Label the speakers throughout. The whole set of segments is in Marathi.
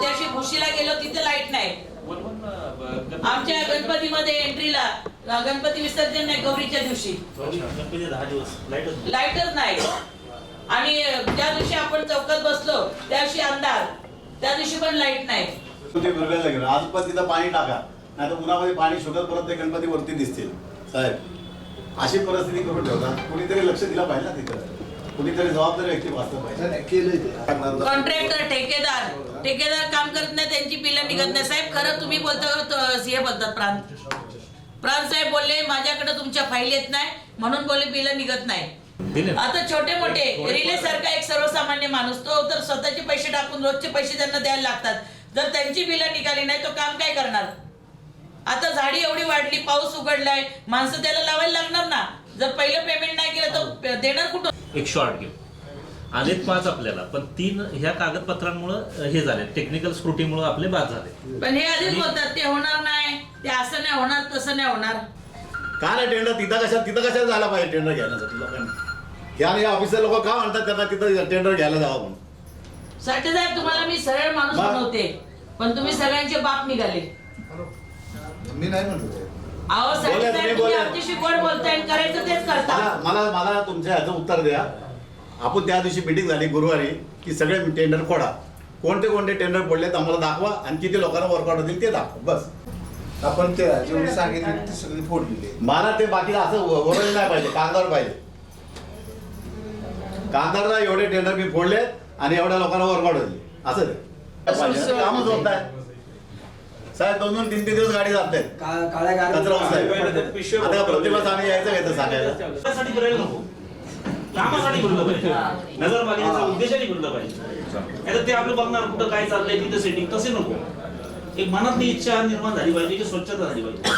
Speaker 1: त्याशी भुशीला गेलो तिथे लाइट नाही. आमच्या गणपतीमध्ये एंट्रीला गणपती विसर्जन नाही गौरीच्या दिवशी.
Speaker 2: गणपती दहा दिवस लाईटच
Speaker 1: नाही. आणि ज्या दिवशी आपण चौकात बसलो त्या दिवशी अंधार. त्या दिवशी पण लाइट नाही.
Speaker 3: आज पण तिथं पाणी टाका. नाही तर उन्हामध्ये पाणी सुटत परत ते गणपती वरती दिसतील. साहेब अशी परिस्थिती करून ठेवतात कुणीतरी लक्ष दिलं पाहिजे ना तिथं. कुणीतरी जबाबदारी व्यक्ती वाचलं पाहिजे?
Speaker 1: कॉन्ट्रॅक्टर ठेकेदार. ठेकेदार काम करत नाही त्यांची बिलं निघत नाही. साहेब खरं तुम्ही बोलता हे बोलतात प्रांत. प्रांत साहेब बोलले माझ्याकडे तुमच्या फाईल येत नाही म्हणून बोलले बिलं निघत नाही. आता छोटे मोठे रिले सारखा एक सर्वसामान्य माणूस तो तर स्वतःचे पैसे टाकून रोजचे पैसे त्यांना द्यायला लागतात. जर त्यांची बिलं निघाली नाही तो काम काय करणार? आता झाडी एवढी वाढली पाऊस उघडलाय माणसं त्याला लावायला लागणार ना? जर पहिलं पेमेंट नाही केलं तर देणार कुठं?
Speaker 2: एकशे आठ घेऊ. आलेत पाच आपल्याला पण तीन ह्या कागदपत्रांमुळे हे झाले टेक्निकल स्क्रुटीमुळे आपले बाद झाले
Speaker 1: पण हे आधीच बोलतात ते होणार नाही. ते असं नाही होणार तसं नाही होणार.
Speaker 3: का नाही टेंडर तिथं कशा तिथं कशाला झाला पाहिजे टेंडर घेण्यासाठी लोकांनी. हे आणि ऑफिसर लोक का म्हणतात त्यांना तिथं टेंडर घ्यायला जावं म्हणून?
Speaker 1: साठी साहेब तुम्हाला मी सरळ माणूस बनवते पण तुम्ही सगळ्यांचे बाप निघाले.
Speaker 4: मी नाही म्हणतो
Speaker 1: अहो साठी
Speaker 3: बोला,
Speaker 1: साहेब
Speaker 3: तुम्ही
Speaker 1: तुम्ही
Speaker 3: बोला.
Speaker 1: आमच्याशी गोड बोलताय आणि करायचं तेच करता.
Speaker 3: मला मला मला तुमच्या ह्याचं उत्तर द्या. आपण त्या दिवशी मिटिंग झाली गुरुवारी की सगळे टेंडर फोडा कोणते कोणते टेंडर फोडलेत आम्हाला दाखवा आणि किती लोकांना वर्कआउट होतील ते दाखवा. बस.
Speaker 4: आपण ते जेवढी सांगितली ती सगळी फोडलेली आहे.
Speaker 3: मला ते बाकी असं वरण नाही पाहिजे कांदावर पाहिजे. कांदारला एवढे टेंडर मी फोडलेत आणि एवढ्या लोकांना वर्कआउट होतील. असं ते. कामच होत नाही साहेब दोन दोन तीन तीन दिवस गाडी जात नाहीत
Speaker 5: का- काळ्या
Speaker 3: कचरा
Speaker 5: गाड्या
Speaker 3: उचलायला. आता प्रतिमास आम्ही यायचं सांगायला.
Speaker 2: नको. कामासाठी भरलं पाहिजे नगरपालिकेचा उद्देशाने पाहिजे. आता ते आपलं बघणार कुठं काय चाललंय तिथं सेटिंग तसे नको. एक मनातली इच्छा निर्माण झाली पाहिजे की स्वच्छता झाली पाहिजे.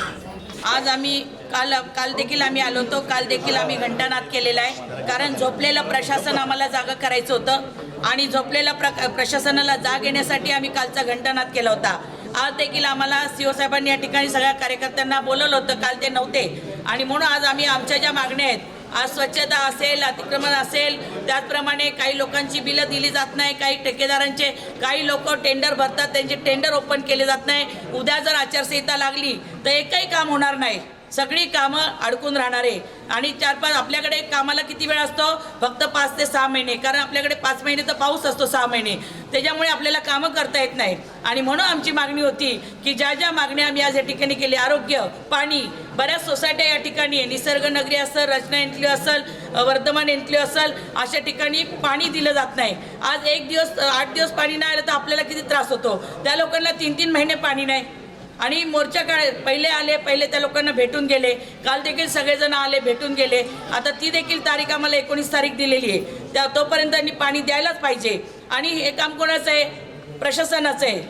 Speaker 1: आज आम्ही काल काल देखील आम्ही आलो होतो काल देखील आम्ही घंटानाद केलेला आहे. कारण झोपलेलं प्रशासन आम्हाला जागा करायचं होतं आणि झोपलेल्या प्र प्रशासनाला जाग येण्यासाठी आम्ही कालचा घंटानाद केला होता. आज देखील आम्हाला सीओ साहेबांनी या ठिकाणी सगळ्या कार्यकर्त्यांना बोलवलं होतं. काल ते नव्हते. आणि म्हणून आज आम्ही आमच्या ज्या मागण्या आहेत आज स्वच्छता असेल अतिक्रमण असेल त्याचप्रमाणे काही लोकांची बिलं दिली जात नाही काही ठेकेदारांचे काही लोक टेंडर भरतात त्यांचे टेंडर ओपन केले जात नाही. उद्या जर आचारसंहिता लागली तर एकही काम होणार नाही. सगळी कामं अडकून राहणार. आहे आणि चार पाच आपल्याकडे कामाला किती वेळ असतो? फक्त पाच ते सहा महिने. कारण आपल्याकडे पाच महिने तर पाऊस असतो सहा महिने. त्याच्यामुळे आपल्याला कामं करता येत नाही आणि म्हणून आमची मागणी होती की ज्या ज्या मागण्या आम्ही आज या ठिकाणी केली आरोग्य पाणी बऱ्याच सोसायट्या या ठिकाणी आहे. निसर्ग नगरी असेल रचना एंटली असेल वर्धमान एंटली असेल अशा ठिकाणी पाणी दिलं जात नाही. आज एक दिवस आठ दिवस पाणी नाही आलं तर आपल्याला किती त्रास होतो? त्या लोकांना तीन तीन महिने पाणी नाही. आणि मोर्चा काळ पहिले आले पहिले त्या लोकांना भेटून गेले. काल देखील सगळेजण आले भेटून गेले. आता ती देखील तारीख आम्हाला एकोणीस तारीख दिलेली आहे. त्या तोपर्यंत त्यांनी पाणी द्यायलाच पाहिजे. आणि हे काम कोणाचं आहे? प्रशासनाचं आहे.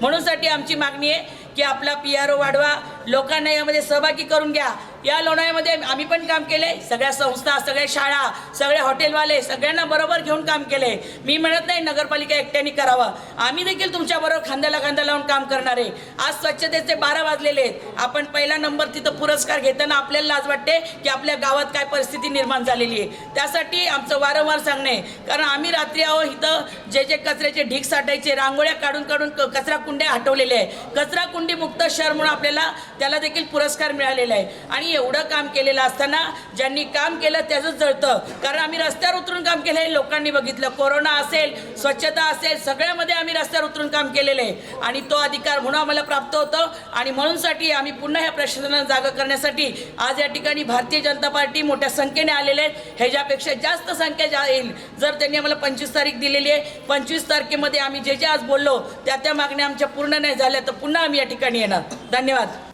Speaker 1: म्हणूनसाठी आमची मागणी आहे की आपला पी आर ओ वाढवा. लोकांना यामध्ये सहभागी करून घ्या. या लोणावळ्यामध्ये आम्ही पण काम केले. सगळ्या संस्था सगळ्या शाळा सगळे हॉटेलवाले सगळ्यांना बरोबर घेऊन काम केले. मी म्हणत नाही नगरपालिका एकट्याने करावं. आम्ही देखील तुमच्याबरोबर खांद्याला खांदा लावून काम करणार आहे. आज स्वच्छतेचे बारा वाजलेले आहेत. आपण पहिला नंबर तिथं पुरस्कार घेताना आपल्याला लाज वाटते की आपल्या गावात काय परिस्थिती निर्माण झालेली आहे. त्यासाठी आमचं वारंवार सांगणे कारण आम्ही रात्री आहो इथं जे जे कचऱ्याचे ढीक साठायचे रांगोळ्या काढून काढून कचरा कुंड्या हटवलेल्या आहे कचरा कुंडी मुक्त शहर म्हणून आपल्याला त्याला देखील पुरस्कार मिळालेला आहे. आणि एवढं काम केलेलं असताना ज्यांनी काम केलं त्याचंच जळतं. कारण आम्ही रस्त्यावर उतरून काम केलं हे लोकांनी बघितलं. कोरोना असेल स्वच्छता असेल सगळ्यामध्ये आम्ही रस्त्यावर उतरून काम केलेलं आहे. आणि तो अधिकार म्हणून आम्हाला प्राप्त होतो. आणि म्हणूनसाठी आम्ही पुन्हा ह्या प्रशासनाला जागा करण्यासाठी आज या ठिकाणी भारतीय जनता पार्टी मोठ्या संख्येने आलेले आहेत. ह्याच्यापेक्षा जास्त संख्या जा येईल जर त्यांनी आम्हाला पंचवीस तारीख दिलेली आहे पंचवीस तारखेमध्ये आम्ही जे जे आज बोललो त्या त्या मागण्या आमच्या पूर्ण नाही झाल्या तर पुन्हा आम्ही या ठिकाणी येणार. धन्यवाद.